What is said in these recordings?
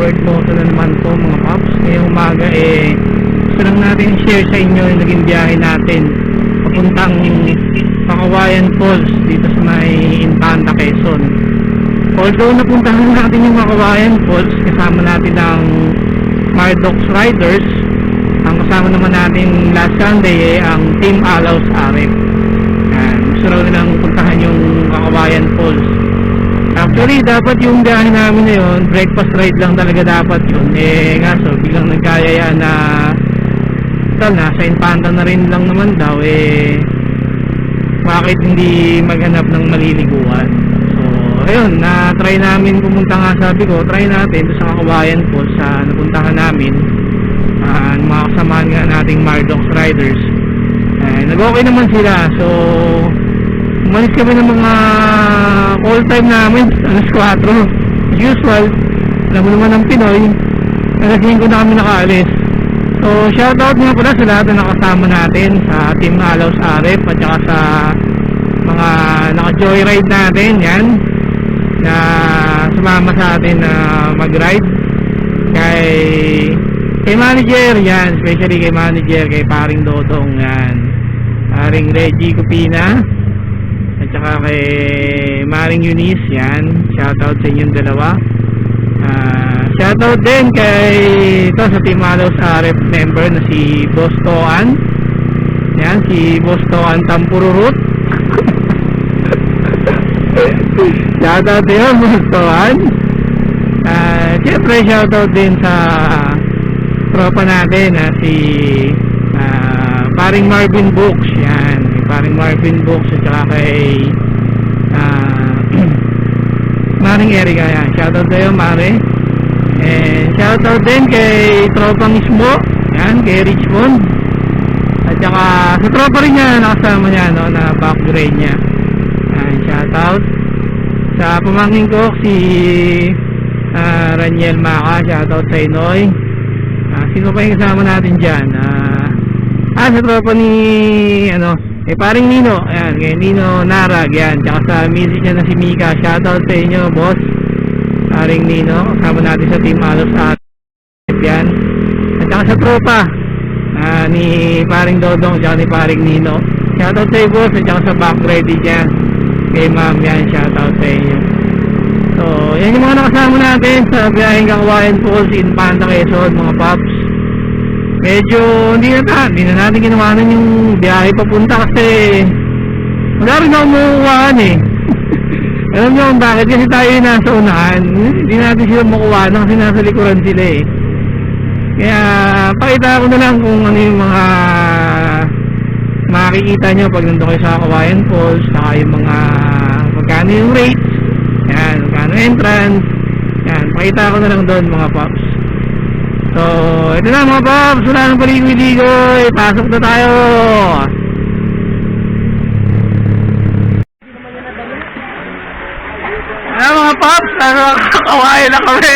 bird photo na naman to mga paps. Ngayong umaga eh, gusto lang natin share sa inyo yung naging biyahe natin papuntang Pakawayan Falls dito sa may Infanta, Quezon. Although napuntahan natin yung Makawayan Falls, kasama natin ang Mardox Riders, ang kasama naman natin last Sunday eh, ang Team Alaus Arif. Gusto raw nilang puntahan yung Makawayan Falls. Actually, dapat yung biyahe namin na yun, breakfast ride lang talaga dapat yun. Eh, nga so, biglang nagkayaya na tal, nasa Infanta na rin lang naman daw, eh, bakit hindi maghanap ng maliliguan? So, ayun, na-try namin pumunta nga sabi ko, try natin sa Kakawayan Falls sa napuntahan namin. Ang mga kasamahan nga nating Mardox Riders. Eh, nag-okay naman sila. So, umalis kami ng mga call time namin, alas 4. Usual, alam mo naman ng Pinoy, alas 5 na kami nakaalis. So, shoutout nga pala sa lahat na nakasama natin sa Team Alaus Arep at saka sa mga naka-joyride natin, yan, na sumama sa atin na mag-ride. Kay, kay manager, yan, especially kay manager, kay paring Dodong, yan. Paring Reggie Cupina, at saka kay Maring Eunice, yan. Shoutout sa inyong dalawa. Ah, shoutout din kay ito sa Team Alaus Arep member na si Boss Toan. Yan, si Boss Toan Tampururut. shoutout din, Boss Toan. Ah, siyempre shoutout din sa tropa natin na si ah, paring Marvin Books. Yan, paring Marvin Books at saka kay ah, Maring Erika yan. Shoutout sa'yo, Mare. And shoutout din kay Tropang Ismo. Yan, kay Richmond. At saka sa tropa rin niya, nakasama niya, no, na backgrade niya. Yan, shoutout. Sa pamangkin ko, si ah, Raniel Maka. Shoutout sa Inoy. Ah, sino pa yung kasama natin dyan? Ah, ah, sa tropa ni, ano, kay paring Nino, ayan, kay Nino Narag, yan, tsaka sa music niya na si Mika, shoutout sa inyo, boss, paring Nino, kasama natin sa Team Alos at. Yan, at saka sa tropa, ah, ni paring Dodong, tsaka ni paring Nino, shoutout sa iyo, boss, at saka sa back ready niya, kay ma'am, yan, shoutout sa inyo. So, yan yung mga nakasama natin sa biyaheng Kakawayan Falls in Panta, Quezon, mga paps medyo hindi na ta, hindi na natin ginawanan yung biyahe papunta kasi wala rin ako makukuhaan eh. Alam niyo kung bakit kasi tayo yung nasa unahan, hindi natin sila makuha kasi nasa likuran sila eh. Kaya pakita ko na lang kung ano yung mga makikita nyo pag nandun kayo sa Kawayan Falls, saka yung mga magkano yung rates, yan, magkano entrance, yan, pakita ko na lang doon mga pops. So, ito na mga paps, wala nang paligoy-ligoy, pasok na tayo! Ano mga paps, kakaway na kami?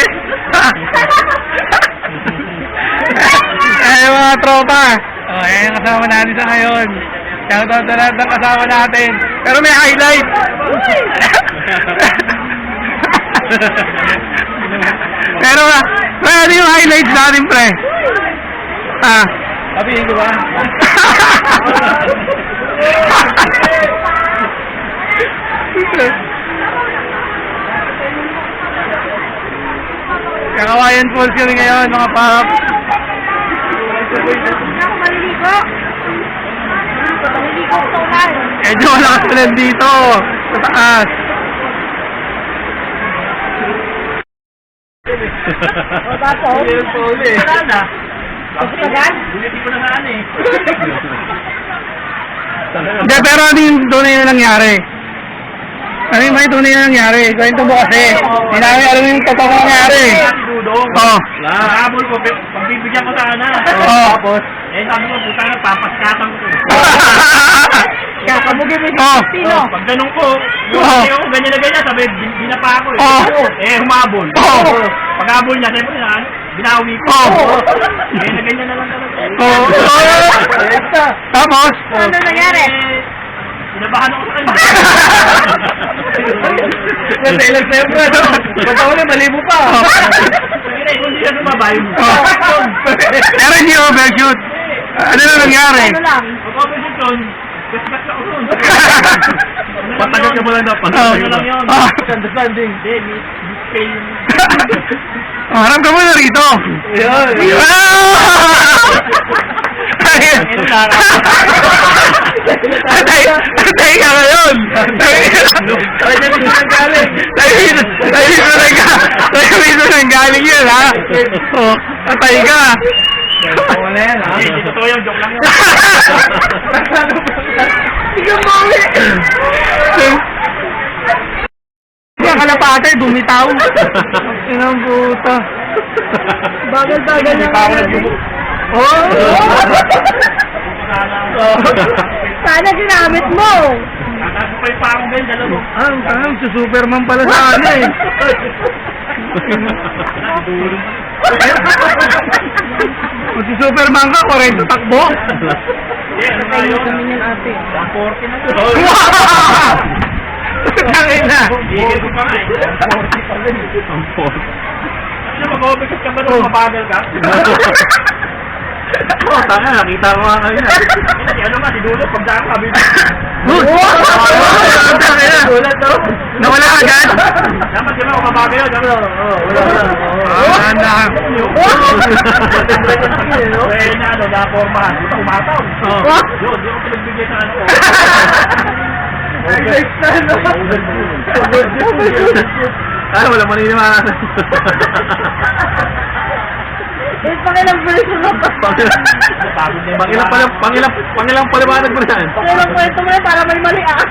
Ay mga tropa, oh, ayan yung kasama natin sa ngayon. Shoutout sa lahat ng kasama natin. Pero may highlight! Pero, pero ano yung highlights natin, pre? Ah. Sabihin ko ba? Kakawayan Falls kami ngayon, mga paps. Ako maliligo. Maliligo sa ulan. Medyo malakas ulan dito. Sa taas. O tapos? Hindi pole eh. Wala na. Pagkagan? Hindi ko na saan eh. Hindi, pero ano yung tunay na nangyari? Ano yung may tunay na nangyari? Kwento mo kasi. Hindi namin alam yung totoo nangyari. Dudong. Oh. Habol ko, pagbibigyan ko sana. Oh. Tapos, eh sabi ko, puta na, papaskatan ko. Kakabugin mo Oh. si Sino? Oh, pag ganun ko, yung Oh. oh. ko ganyan na ganyan, sabi, bin- binapa ako eh. Oh. Eh, humabol. Oh. Pag habol niya, siyempre na, ano, binawi ko. Oh. Eh, na ganyan na lang talaga. Oh. Tapos? Ano nangyari? Eh, Sinabahan ako sa kanya. Nasa ilang sa'yo, bro. Ba't ako na, malibo pa. Sabi na, tayo. Oh. Pero hindi overshoot. Ano na nangyari? Ano lang? Mag-opposite yun. Gas-gas ako nun. Patagal ka mo lang na, Oh. patagal Ano lang yun? Oh. Understanding. Hindi, mis- mispay yung... Oh, harap ka muna rito. Yun. Ayun. Atay, ka ngayon. Dyan ito nang galing. Tayo dito nang galing yun, ha? Oh, atay ka. Oo na yan, ha? Hindi, totoo yun. Joke lang yun. Sige mo ulit. Yung kalapate, bumitaw. Inang puta. Bagal-bagal lang. Oh! Sana ginamit mo. Tatago pa yung parang ganyan, dalawa. Ang, ang, si Superman pala sa ano eh. Dulo. Kung si Superman ka, 40 takbo. Nga yun? Kami yan ate. 140 na yun. Wow! Tangin na. Higil ko pa nga eh. 140 pa rin. Ang pot. Ano, mag-overcut ka ba nung mabagal ka? Oh, tanga, nakita ko nga kanina. Ano nga, si Dulo, pag daan ka, Tangin na. Nawala agad? Dapat ba kung mabagal yun? Dapat, oo, wala, wala. Ah, handa ka. Eh, na, ano, na-formahan. Di ba, umataw? Oh. Yun, di ako pinagbigay sa ano ko. Ah, wala maniniwala. Eh, pangilang version pa. Na yung Pangilang pala, pangilang, pangilang paliwanag mo na yan. Pangilang kwento mo yan para may mali ah.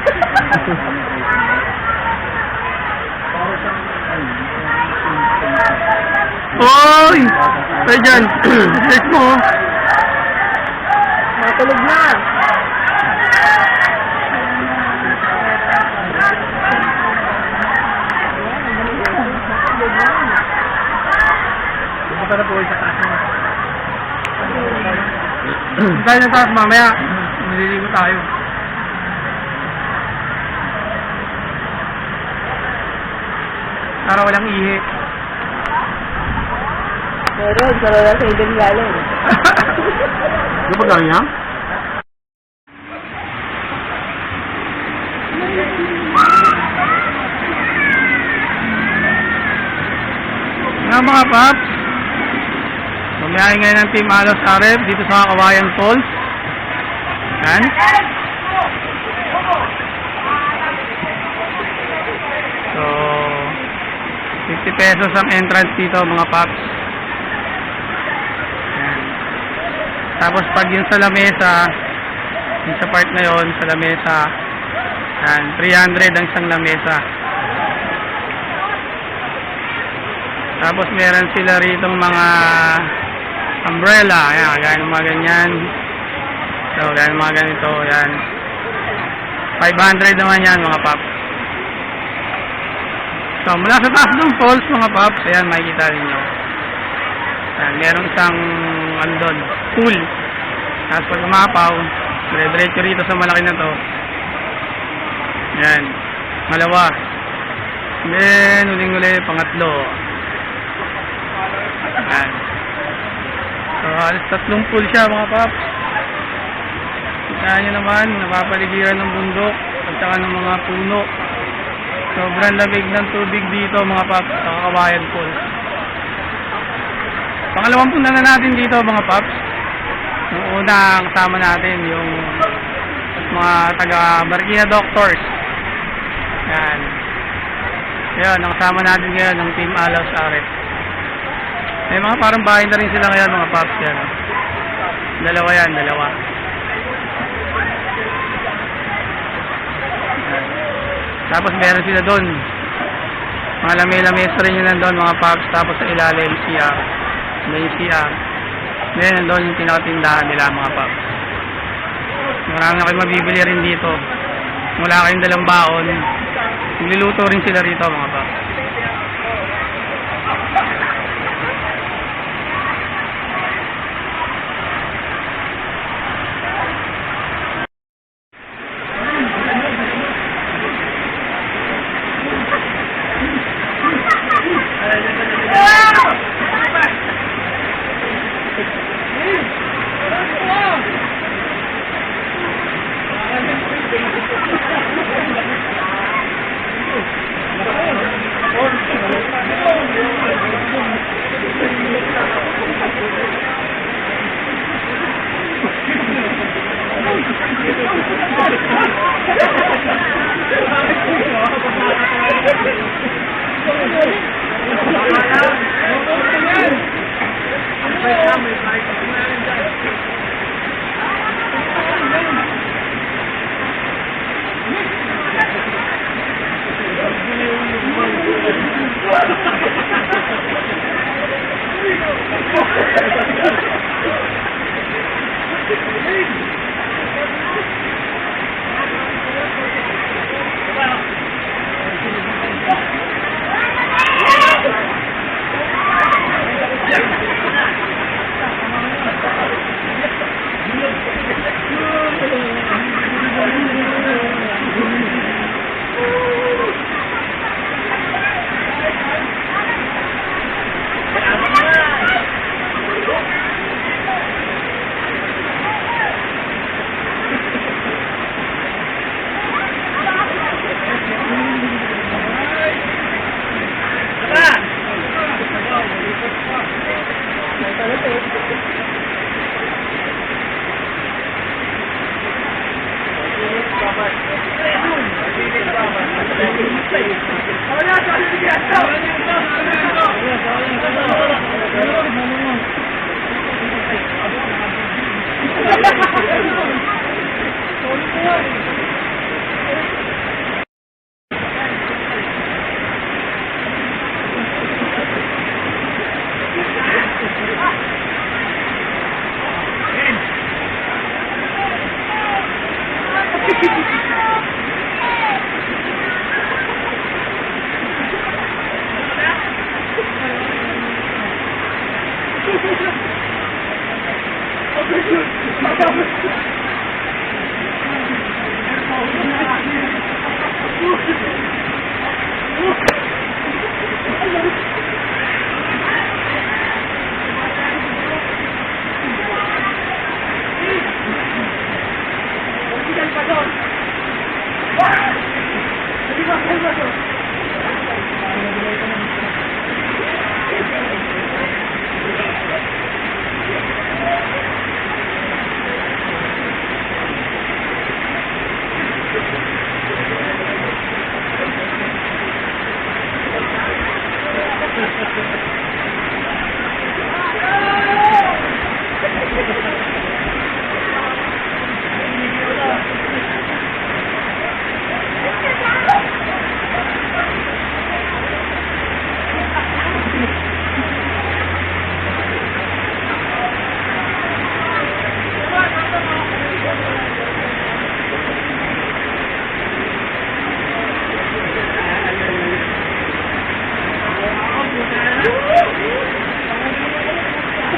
Oy! Tayo dyan. Search mo. Matulog na. Pumunta na po sa taas mo. Tayo na taas mamaya. Maliligo tayo. Para walang ihi. Meron, sa lala sa ibang galing. Ano ba galing yan? Nga mga paps, bumiyahe ngayon ng Team Alos RF dito sa Kawayan Falls. Yan. So, 50 pesos ang entrance dito mga paps. Yan. Tapos pag yung sa lamesa, yung sa part na yon sa lamesa, yan, 300 ang isang lamesa. Tapos meron sila rito mga umbrella. Ayan, gaya ng mga ganyan. So, gaya ng mga ganito. Ayan. 500 naman yan mga paps. So, mula sa taas ng falls mga paps, ayan, makikita ninyo. Ayan, meron isang, ano doon, pool. Tapos pag umapaw, dire-diretso rito sa malaki na to. Ayan, malawa. Then, uling-uli, pangatlo. Ayan. So, halos tatlong pool siya mga paps. Kita nyo naman, napapaligiran ng bundok at saka ng mga puno. Sobrang lamig ng tubig dito mga paps sa Kawayan Falls. Pangalawang puna na natin dito mga paps. Yung una kasama natin yung mga taga Marikina Doctors. Yan. Yan, ang kasama natin ngayon ng Team Alaus Ares. May mga parang bahay na rin sila ngayon mga paps yan. Dalawa yan, dalawa. Tapos meron sila doon. Mga lamay-lamesa rin yun nandun mga paps. Tapos sa ilalim CR. May CR. Then nandun yung pinakatindahan nila mga paps. Marami na kayo mabibili rin dito. Wala kayong dalang baon. Nagluluto rin sila rito mga paps.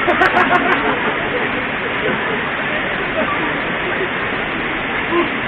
Thank you.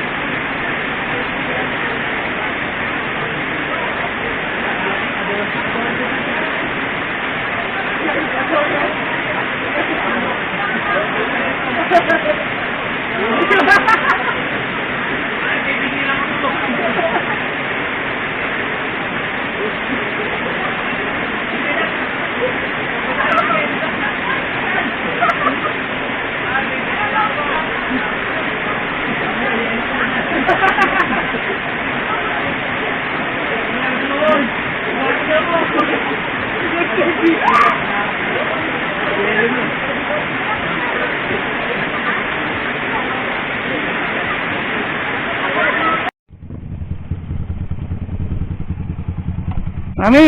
আমি